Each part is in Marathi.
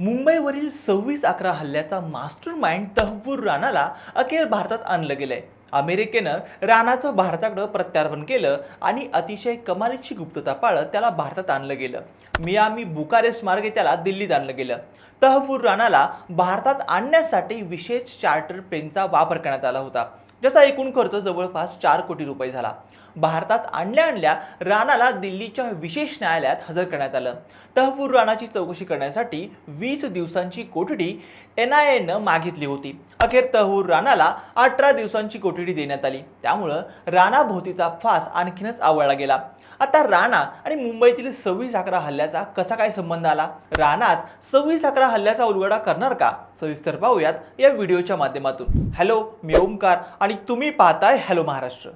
मुंबईवरील सव्वीस अकरा हल्ल्याचा मास्टर माइंड तहवूर राणाला अखेर भारतात आणलं गेलंय. अमेरिकेनं राणाचं भारताकडं प्रत्यार्पण केलं आणि अतिशय कमालीची गुप्तता पाळत त्याला भारतात आणलं गेलं. मियामी बुकारेस्ट मार्गे त्याला दिल्लीत आणलं गेलं. तहफूर राणाला भारतात आणण्यासाठी विशेष चार्टर प्लेनचा वापर करण्यात आला होता. ज्याचा एकूण खर्च जवळपास चार कोटी रुपये झाला. भारतात आणल्या आणल्या राणाला दिल्लीच्या विशेष न्यायालयात हजर करण्यात आलं. तहफूर राणाची चौकशी करण्यासाठी वीस दिवसांची कोठडी एन आय एनं मागितली होती. अखेर तहूर राणाला अठरा दिवसांची कोठडी देण्यात आली. त्यामुळं राणा भोवतीचा फास आणखीनच आवळला गेला. आता राणा आणि मुंबईतील सव्वीस अकरा हल्ल्याचा कसा काय संबंध आला? राणाच सव्वीस अकरा हल्ल्याचा उलगडा करणार का? सविस्तर पाहूयात या व्हिडिओच्या माध्यमातून. हॅलो मी ओमकार आणि तुम्ही पाहताय हॅलो महाराष्ट्र.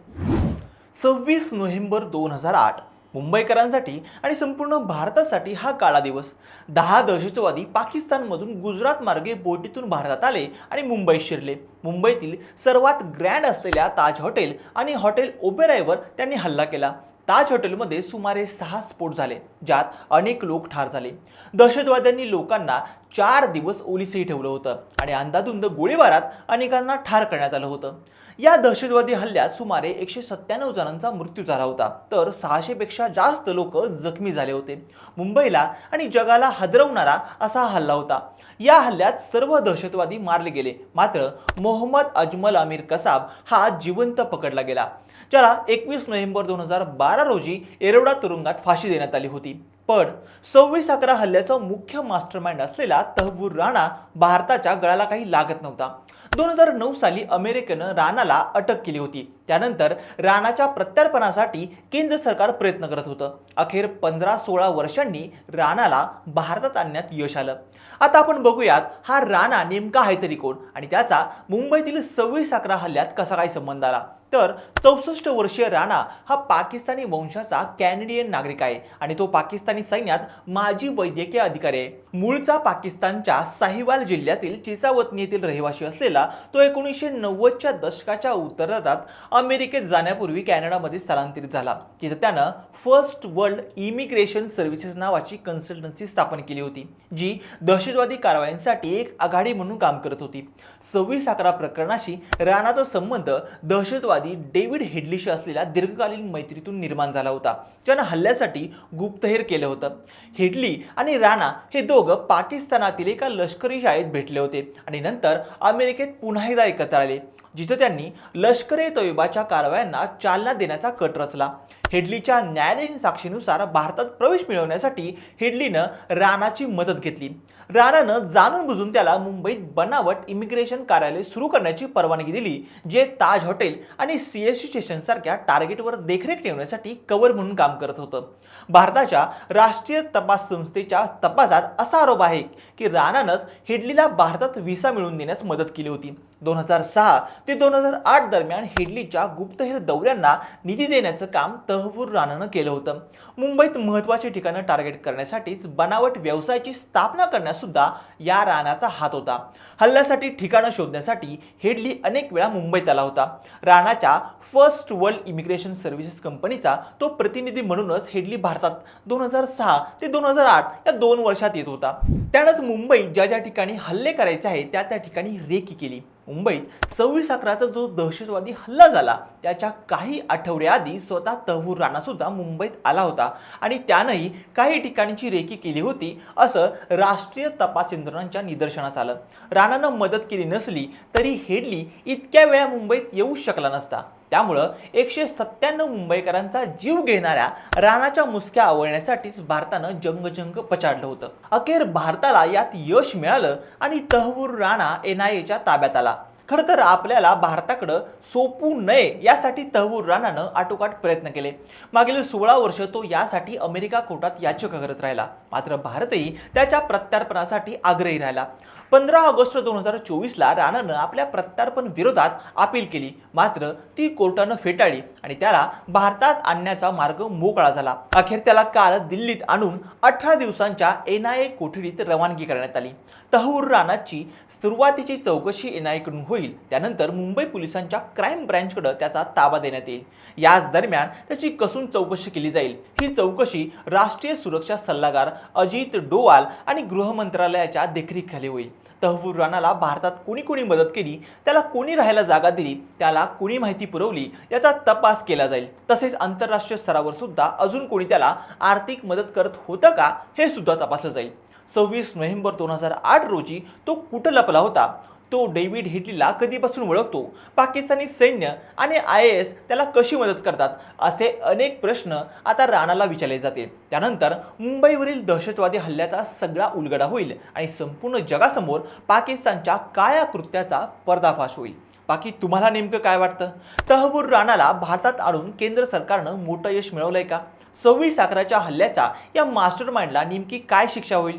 सव्वीस नोव्हेंबर दोन हजार आठ. मुंबईकरांसाठी आणि संपूर्ण भारतासाठी हा काळा दिवस. दहा दहशतवादी पाकिस्तानमधून गुजरात मार्गे बोटीतून भारतात आले आणि मुंबईत शिरले. मुंबईतील सर्वात ग्रँड असलेल्या ताज हॉटेल आणि हॉटेल ओबेरायवर त्यांनी हल्ला केला. ताज हॉटेलमध्ये सुमारे सहा स्फोट झाले ज्यात अनेक लोक ठार झाले. दहशतवाद्यांनी लोकांना चार दिवस ओलिसही ठेवलं होतं आणि अंदाधुंद गोळीबारात अनेकांना ठार करण्यात आलं होतं. या दहशतवादी हल्ल्यात सुमारे एकशे सत्त्याण्णव जणांचा मृत्यू झाला होता तर सहाशेपेक्षा जास्त लोक जखमी झाले होते. मुंबईला आणि जगाला हादरवणारा असा हल्ला होता. या हल्ल्यात सर्व दहशतवादी मारले गेले मात्र मोहम्मद अजमल अमीर कसाब हा जिवंत पकडला गेला. ज्याला एकवीस नोव्हेंबर दोन हजार बारा रोजी एरोडा तुरुंगात फाशी देण्यात आली होती. पण सव्वीस अकरा हल्ल्याचा मुख्य मास्टरमाइंड असलेला तहवूर राणा भारताच्या गळाला काही लागत नव्हता. दोन हजार नऊ साली अमेरिकेनं राणाला अटक केली होती. त्यानंतर राणाच्या प्रत्यार्पणासाठी केंद्र सरकार प्रयत्न करत होतं. अखेर पंधरा सोळा वर्षांनी राणाला भारतात आणण्यात यश आलं. आता आपण बघूयात हा राणा नेमका आहे तरी कोण? आणि त्याचा मुंबईतील सव्वीस अकरा हल्ल्यात कसा काय संबंध आला? तर चौसष्ट वर्षीय राणा हा पाकिस्तानी वंशाचा कॅनेडियन नागरिक आहे आणि तो पाकिस्तानी सैन्यात माजी वैद्यकीय अधिकारी आहे. मूळचा पाकिस्तानच्या साहिवाल जिल्ह्यातील चिसावतनी येथील रहिवासी असलेला तो एकोणीसशे नव्वदच्या दशकाच्या उत्तरार्धात अमेरिकेत जाण्यापूर्वी कॅनडामध्ये स्थलांतरित झाला. तिथं त्यानं फर्स्ट वर्ल्ड इमिग्रेशन सर्व्हिसेस नावाची कन्सल्टन्सी स्थापन केली होती जी दहशतवादी कारवायांसाठी एक आघाडी म्हणून काम करत होती. सव्वीस अकरा प्रकरणाशी राणाचा संबंध दहशतवादी डेव्हिड हेडलीशी असलेल्या दीर्घकालीन मैत्रीतून निर्माण झाला होता ज्यानं हल्ल्यासाठी गुप्तहेर केलं होतं. हेडली आणि राणा हे दोघं पाकिस्तानातील एका लष्करी शाळेत भेटले होते आणि नंतर अमेरिकेत पुन्हा एकदा एकत्र आले जिथं त्यांनी लष्कर ए तोयबाच्या कारवायांना चालना देण्याचा कट रचला. हेडलीच्या न्यायालयीन साक्षीनुसार भारतात प्रवेश मिळवण्यासाठी हेडलीनं राणाची मदत घेतली. राणानं जाणून बुजून त्याला मुंबईत बनावट इमिग्रेशन कार्यालय सुरू करण्याची परवानगी दिली जे ताज हॉटेल आणि सी एस टी स्टेशनसारख्या टार्गेटवर देखरेख ठेवण्यासाठी कवर म्हणून काम करत होतं. भारताच्या राष्ट्रीय तपास संस्थेच्या तपासात असा आरोप आहे की राणानंच हेडलीला भारतात व्हिसा मिळवून देण्यास मदत केली होती. दोन हजार सहा ते दोन हजार आठ दरम्यान हेडलीच्या गुप्तहेर दौऱ्यांना निधी देण्याचं काम तहवूर राणानं केलं होतं. मुंबईत महत्त्वाची ठिकाणं टार्गेट करण्यासाठीच बनावट व्यवसायाची स्थापना करण्यासुद्धा या राणाचा हात होता. हल्ल्यासाठी ठिकाणं शोधण्यासाठी हेडली अनेक वेळा मुंबईत आला होता. राणाच्या फर्स्ट वर्ल्ड इमिग्रेशन सर्व्हिसेस कंपनीचा तो प्रतिनिधी म्हणूनच हेडली भारतात दोन हजार सहा ते दोन हजार आठ या दोन वर्षात येत होता. त्यानंच मुंबईत ज्या ज्या ठिकाणी हल्ले करायचे आहे त्या त्या ठिकाणी रेकी केली. मुंबईत सव्वीस अकराचा जो दहशतवादी हल्ला झाला त्याच्या काही आठवड्याआधी स्वतः तहवूर राणासुद्धा मुंबईत आला होता आणि त्यानंही काही ठिकाणची रेकी केली होती असं राष्ट्रीय तपास यंत्रणांच्या निदर्शनास आलं. राणानं मदत केली नसली तरी हेडली इतक्या वेळा मुंबईत येऊ शकला नसता. त्यामुळं एकशे सत्त्याण्णव मुंबईकरांचा जीव घेणाऱ्या राणाच्या मुसक्या आवळण्यासाठीच भारतानं जंगजंग पछाडलं होतं. अखेर भारताला यात यश मिळालं आणि तहवूर राणा एन आय ताब्यात आला. खरं तर आपल्याला भारताकडं सोपू नये यासाठी तहवूर राणानं आटोकाट प्रयत्न केले. मागील सोळा वर्ष तो यासाठी अमेरिका कोर्टात याचिका करत राहिला. मात्र भारतही त्याच्या प्रत्यार्पणासाठी आग्रही राहिला. पंधरा ऑगस्ट दोन हजार चोवीसला राणानं आपल्या प्रत्यार्पण विरोधात अपील केली. मात्र ती कोर्टानं फेटाळली आणि त्याला भारतात आणण्याचा मार्ग मोकळा झाला. अखेर त्याला काल दिल्लीत आणून अठरा दिवसांच्या एन आय ए कोठडीत रवानगी करण्यात आली. तहवूर राणाची सुरुवातीची चौकशी एन आयकडून होईल. त्यानंतर मुंबई पोलिसांच्या क्राईम ब्रँचकडे त्याचा ताबा देण्यात येईल. याच दरम्यान त्याची कसून चौकशी केली जाईल. ही चौकशी राष्ट्रीय सुरक्षा सल्लागार अजित डोवाल आणि गृह मंत्रालयाच्या देखरेखीखाली होईल. तहवूर राणाला भारतात कोणी कोणी मदत केली त्याला कोणी राहायला जागा दिली त्याला कोणी माहिती पुरवली याचा तपास केला जाईल. तसेच आंतरराष्ट्रीय स्तरावर सुद्धा अजून कोणी त्याला आर्थिक मदत करत होतं का हे सुद्धा तपासलं जाईल. सव्वीस नोव्हेंबर दोन हजार आठ रोजी तो कुठं लपला होता? तो डेव्हिड हिटलीला कधीपासून ओळखतो पाकिस्तानी सैन्य आणि आय एस त्याला कशी मदत करतात? असे अनेक प्रश्न आता राणाला विचारले जाते. त्यानंतर मुंबईवरील दहशतवादी हल्ल्याचा सगळा उलगडा होईल आणि संपूर्ण जगासमोर पाकिस्तानच्या काळ्या कृत्याचा पर्दाफाश होईल. बाकी तुम्हाला नेमकं काय वाटतं? तहवूर राणाला भारतात आणून केंद्र सरकारनं मोठं यश मिळवलंय का? सव्वीस अकराच्या हल्ल्याचा या मास्टर माइंडला नेमकी काय शिक्षा होईल?